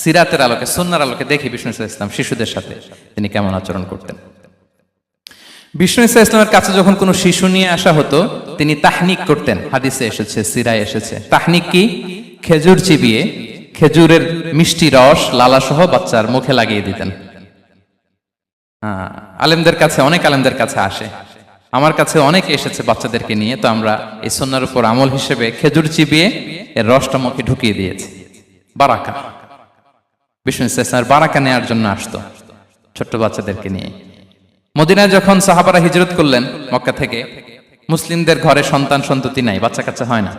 সিরাতের আলোকে সন্ন্যার আলোকে দেখি বিষ্ণু ইসা ইসলাম শিশুদের সাথে তিনি কেমন আচরণ করতেন। বিষ্ণু ইসা ইসলামের কাছে যখন কোনো শিশু নিয়ে আসা হতো, তিনি তাহনিক করতেন। হাদিসে এসেছে, সিরায় এসেছে। তাহনিক কি? খেজুর চিবিয়ে খেজুরের মিষ্টি রস লালাসহ বাচ্চার মুখে লাগিয়ে দিতেন। আলেমদের কাছে, অনেক আলেমদের কাছে আসে। আমার কাছে অনেকে এসেছে বাচ্চাদেরকে নিয়ে, তো আমরা এই সন্ন্যার উপর আমল হিসেবে খেজুর চিবিয়ে এর রসটা মুখে ঢুকিয়ে দিয়েছি। বারাকা। বিষ্ণু ইসলামের বারাকা নেওয়ার জন্য আসতো, ছোট্ট বাচ্চাদেরকে নিয়ে। মদিনায় যখন সাহাবারা হিজরত করলেন, মক্কা থেকে, মুসলিমদের ঘরে সন্তান সন্ততি নাই, বাচ্চা কাচ্চা হয় না।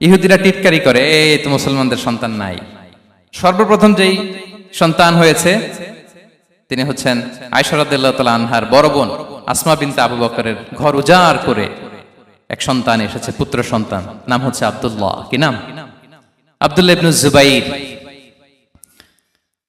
ইহুদিরা টিটকারি করে এই তো মুসলমানদের সন্তান নাই। সর্বপ্রথম যেই সন্তান হয়েছে, তিনি হচ্ছেন আয়সরাদ্দাল্লাহ আনহার বড় বোন, আসমা বিনতে আবু বকরের ঘর উজাড় করে এক সন্তান এসেছে, পুত্র সন্তান, নাম হচ্ছে আব্দুল্লাহ। কি নাম? আব্দুল্লাহ জুবাইর।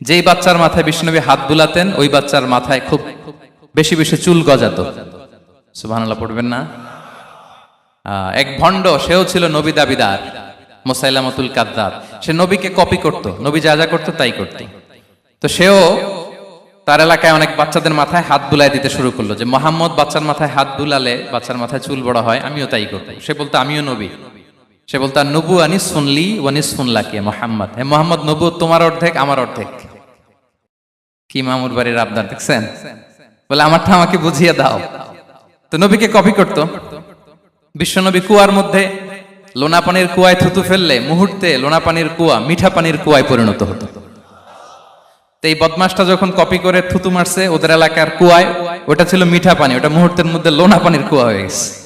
যেই বাচ্চার মাথায় বিষ্ণুবী হাত বুলাতেন ওই বাচ্চার মাথায় খুব বেশি বেশি চুল গজাত। সুবহানাল্লাহ, পড়বেন না? এক ভণ্ড, সেও ছিল নবী দাবিদার, মোসাইলামতুল কাদ্দাব। সে নবীকে কপি করত, নবী যা যা করতো তাই করত। তো সেও তার এলাকায় অনেক বাচ্চাদের মাথায় হাত বুলাই দিতে শুরু করল যে, মোহাম্মদ বাচ্চার মাথায় হাত বুলালে বাচ্চার মাথায় চুল বড় হয়, আমিও তাই করব। সে বলতো, আমিও নবী। সে বলতো আর নবু আনি শুনলি ওয়ানিস শুনলা কে মোহাম্মদ। হে মোহাম্মদ নবু তোমার অর্ধেক, আমার অর্ধেক। কি মামুর বাড়ির আবদার, দেখছেন? বলে, আমারটা আমাকে বুঝিয়ে দাও। তো নবীকে কপি করতো। বিশ্বনবী কুয়ার মধ্যে লোনা পানির কুয়ায় থুতু ফেললে মুহূর্তে লোনা পানির কুয়া মিঠা পানির কুয়ায় পরিণত হতো। তো এই বদমাসটা যখন কপি করে থুতু মারছে, ওদের এলাকার কুয়ায়, ওটা ছিল মিঠা পানি ওটা মুহূর্তের মধ্যে লোনা পানির কুয়া হয়ে গেছে।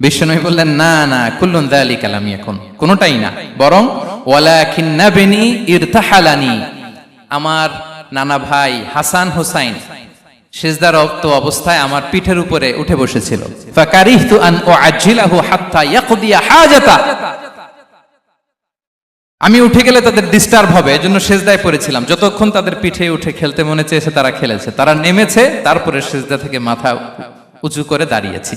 বিশ্বনবী বললেন, না না, কুল্লুন দালি কালামি এখন কোনোটাই না। বরং ওয়ালাকিন নাবিনি ইরতাহালানি। আমার নানা ভাই হাসান হোসাইন সেজদারত অবস্থায় আমার পিঠের উপরে উঠে বসেছিল। ফাকারিহতু আন উআজ্জিলাহু হাত্তা ইয়াকদিয়া হাজাতা। আমি উঠে গেলে তাদের ডিস্টার্ব হবে, এজন্য সেজদায় পড়েছিলাম। যতক্ষণ তাদের পিঠে উঠে খেলতে মনে চেয়েছে, তারা খেলেছে। তারা নেমেছে, তারপরে সেজদা থেকে মাথা উঁচু করে দাঁড়িয়েছি।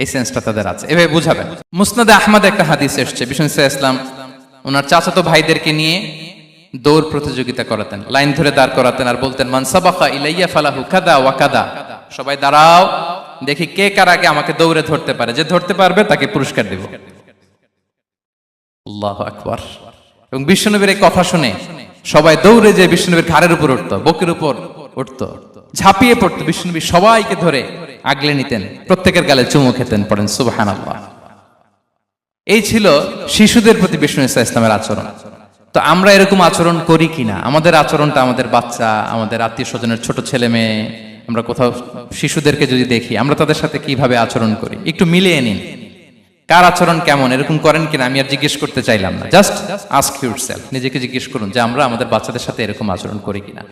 এই সেন্সটা তাদের আছে। এভাবে বুঝাবেন। মুসনাদে আহমদ একটা হাদিস এসছে, বিষ্ণু ইসলাম ওনার চাচাতো ভাইদেরকে নিয়ে দৌড় প্রতিযোগিতা করাতেন, লাইন ধরে দাঁড় করাতেন আর বলতেন, মান সাবাকা ইলাইয়া ফালাহু কাদা ওয়া কাদা। সবাই, দাঁড়াও, দেখি কে কার আগে আমাকে দৌড়ে ধরতে পারে। যে ধরতে পারবে তাকে পুরস্কার দেব। আল্লাহ আকবার। এবং বিশ্বনবীর এই কথা শুনে সবাই দৌড়ে যে বিষ্ণুনবীর ঘাড়ের উপর উঠতো, বকের উপর উঠতো, ঝাঁপিয়ে পড়তো। বিষ্ণুনবী সবাইকে ধরে আগলে নিতেন, প্রত্যেকের গালে চুমু খেতেন, পড়েন সুবাহান এই ছিল শিশুদের প্রতি বিষ্ণু ইসা ইসলামের আচরণ। তো আমরা এরকম আচরণ করি কিনা? আমাদের আচরণটা আমাদের বাচ্চা, আমাদের আত্মীয় স্বজনের ছোট ছেলে মেয়ে, আমরা কোথাও শিশুদেরকে যদি দেখি, আমরা তাদের সাথে কীভাবে আচরণ করি? একটু মিলিয়ে নিন। কার আচরণ কেমন? এরকম করেন কিনা? আমি আর জিজ্ঞেস করতে চাইলাম না। জাস্ট আস্ক ইউর নিজেকে জিজ্ঞেস করুন যে আমরা আমাদের বাচ্চাদের সাথে এরকম আচরণ করি কিনা?